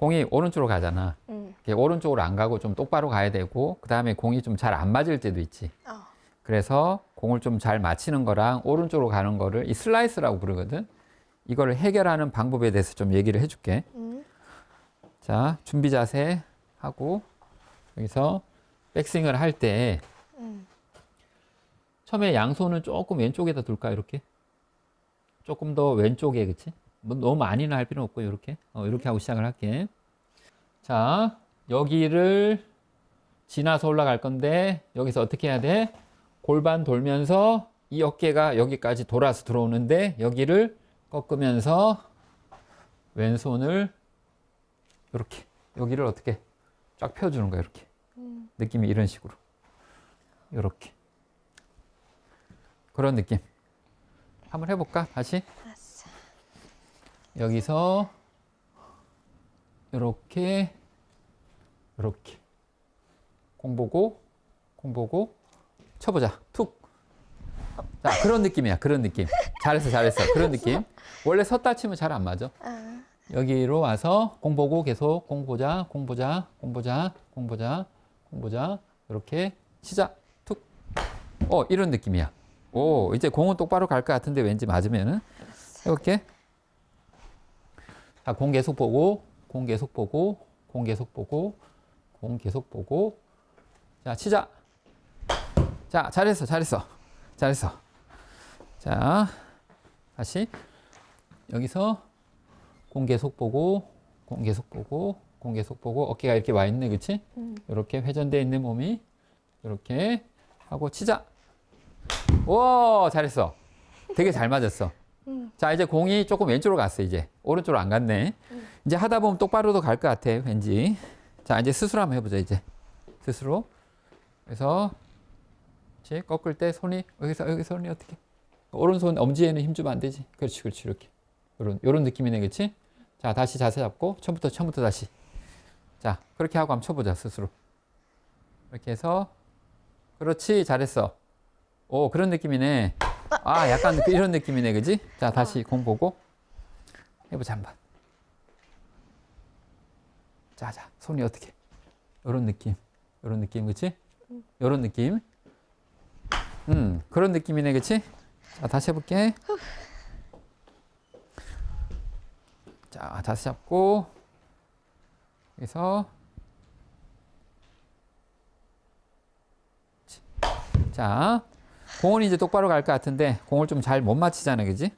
공이 오른쪽으로 가잖아. 음. 오른쪽으로 안 가고 좀 똑바로 가야 되고 그 다음에 공이 좀 잘 안 맞을 때도 있지. 어. 그래서 공을 좀 잘 맞히는 거랑 오른쪽으로 가는 거를 이 슬라이스라고 부르거든. 이거를 해결하는 방법에 대해서 좀 얘기를 해줄게. 음. 자, 준비 자세 하고 여기서 백스윙을 할때 음. 처음에 양손은 조금 왼쪽에다 둘까 이렇게 조금 더 왼쪽에 그치? 뭐 너무 많이는 할 필요는 없고 이렇게 어, 이렇게 하고 시작을 할게. 자, 여기를 지나서 올라갈 건데 여기서 어떻게 해야 돼? 골반 돌면서 이 어깨가 여기까지 돌아서 들어오는데 여기를 꺾으면서 왼손을 이렇게 여기를 어떻게 쫙 펴주는 거야 이렇게. 느낌이 이런 식으로. 이렇게. 그런 느낌. 한번 해볼까 다시? 알았어. 여기서 이렇게 이렇게. 공 보고 공 보고 쳐보자. 툭. 자 그런 느낌이야 그런 느낌. 잘했어 잘했어. 그런 느낌. 원래 섰다 치면 잘 안 맞아. 아. 여기로 와서 공 보고 계속 공 보자 공 보자 공 보자 공 보자 공 보자. 이렇게 치자. 툭 어 이런 느낌이야. 오 이제 공은 똑바로 갈 것 같은데 왠지 맞으면은. 해볼게. 자공 계속 보고 공 계속 보고 공 계속 보고 공 계속 보고. 자 치자. 자 잘했어 잘했어 잘했어. 자 다시. 여기서 공 계속 보고 공 계속 보고 공 계속 보고. 어깨가 이렇게 와 있네 그치? 음. 이렇게 회전돼 있는 몸이 이렇게 하고 치자. 오 잘했어. 되게 잘 맞았어. 음. 자 이제 공이 조금 왼쪽으로 갔어 이제. 오른쪽으로 안 갔네. 이제 하다 보면 똑바로도 갈 것 같아 왠지 자 이제 스스로 한번 해보자 이제. 스스로. 그래서 그렇지 꺾을 때 손이 여기서 여기 손이 어떻게? 오른손 엄지에는 힘 주면 안 되지? 그렇지 그렇지 이렇게. 요런 요런 느낌이네 그렇지? 자 다시 자세 잡고 처음부터 처음부터 다시. 자 그렇게 하고 한번 쳐보자 스스로. 이렇게 해서. 그렇지 잘했어. 오 그런 느낌이네. 아 약간 그 이런 느낌이네 그지? 자 다시 공 보고 해보자 한번 자자 손이 어떻게? 요런 느낌. 요런 느낌 그치? 요런 느낌. 음 그런 느낌이네 그치? 자 다시 해볼게. 자 다시 잡고. 여기서. 자 공은 이제 똑바로 갈 것 같은데 공을 좀 잘 못 맞히잖아 그지?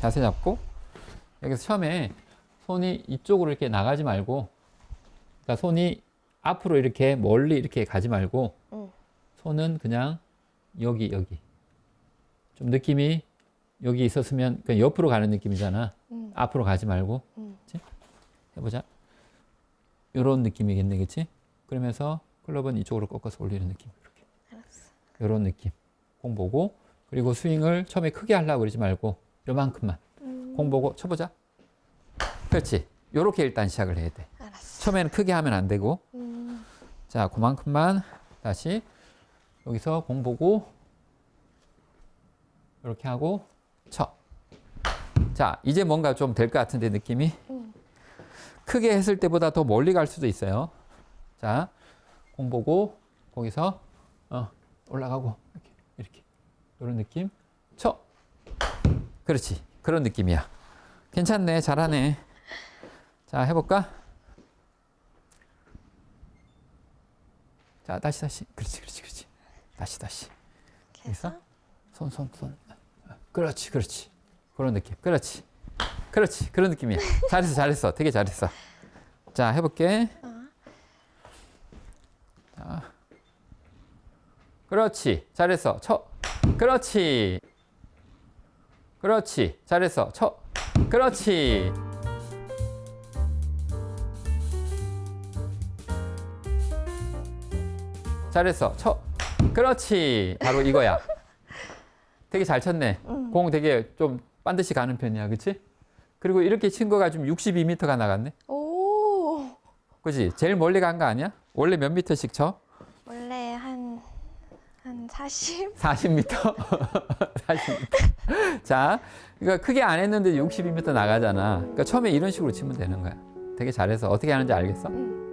자세 잡고. 여기서 처음에 손이 이쪽으로 이렇게 나가지 말고 그러니까 손이 앞으로 이렇게 멀리 이렇게 가지 말고 음. 손은 그냥 여기 여기 좀 느낌이 여기 있었으면 그냥 옆으로 가는 느낌이잖아 음. 앞으로 가지 말고 음. 그치? 해보자 요런 느낌이겠네 그치 그러면서 클럽은 이쪽으로 꺾어서 올리는 느낌 이렇게 알았어. 요런 느낌 공 보고 그리고 스윙을 처음에 크게 하려고 그러지 말고 요만큼만 음. 공 보고 쳐보자 그렇지 요렇게 일단 시작을 해야 돼. 처음에는 크게 하면 안 되고. 음. 자 그만큼만 다시 여기서 공 보고 이렇게 하고 쳐 자 이제 뭔가 좀 될 것 같은데 느낌이? 음. 크게 했을 때보다 더 멀리 갈 수도 있어요. 자 공 보고 거기서 어, 올라가고 이렇게 이렇게. 이런 느낌. 쳐. 그렇지. 그런 느낌이야. 괜찮네. 잘하네. 자 해볼까 자 다시 다시. 그렇지 그렇지 그렇지. 다시 다시. 그래서 손 손 손. 그렇지 그렇지. 그런 느낌. 그렇지. 그렇지. 그런 느낌이야. 잘했어 잘했어. 되게 잘했어. 자 해볼게. 어. 자. 그렇지. 잘했어. 쳐. 그렇지. 그렇지. 잘했어. 쳐. 그렇지 잘했어. 쳐. 그렇지. 바로 이거야. 되게 잘 쳤네. 공 되게 좀 반드시 가는 편이야. 그치? 그리고 이렇게 친 거가 좀 62m가 나갔네. 오. 그지 제일 멀리 간 거 아니야? 원래 몇 미터씩 쳐? 원래 한, 한 40? 40m 40m 자 그러니까 크게 안 했는데 62m 나가잖아. 그러니까 처음에 이런 식으로 치면 되는 거야. 되게 잘해서. 어떻게 하는지 알겠어? 응.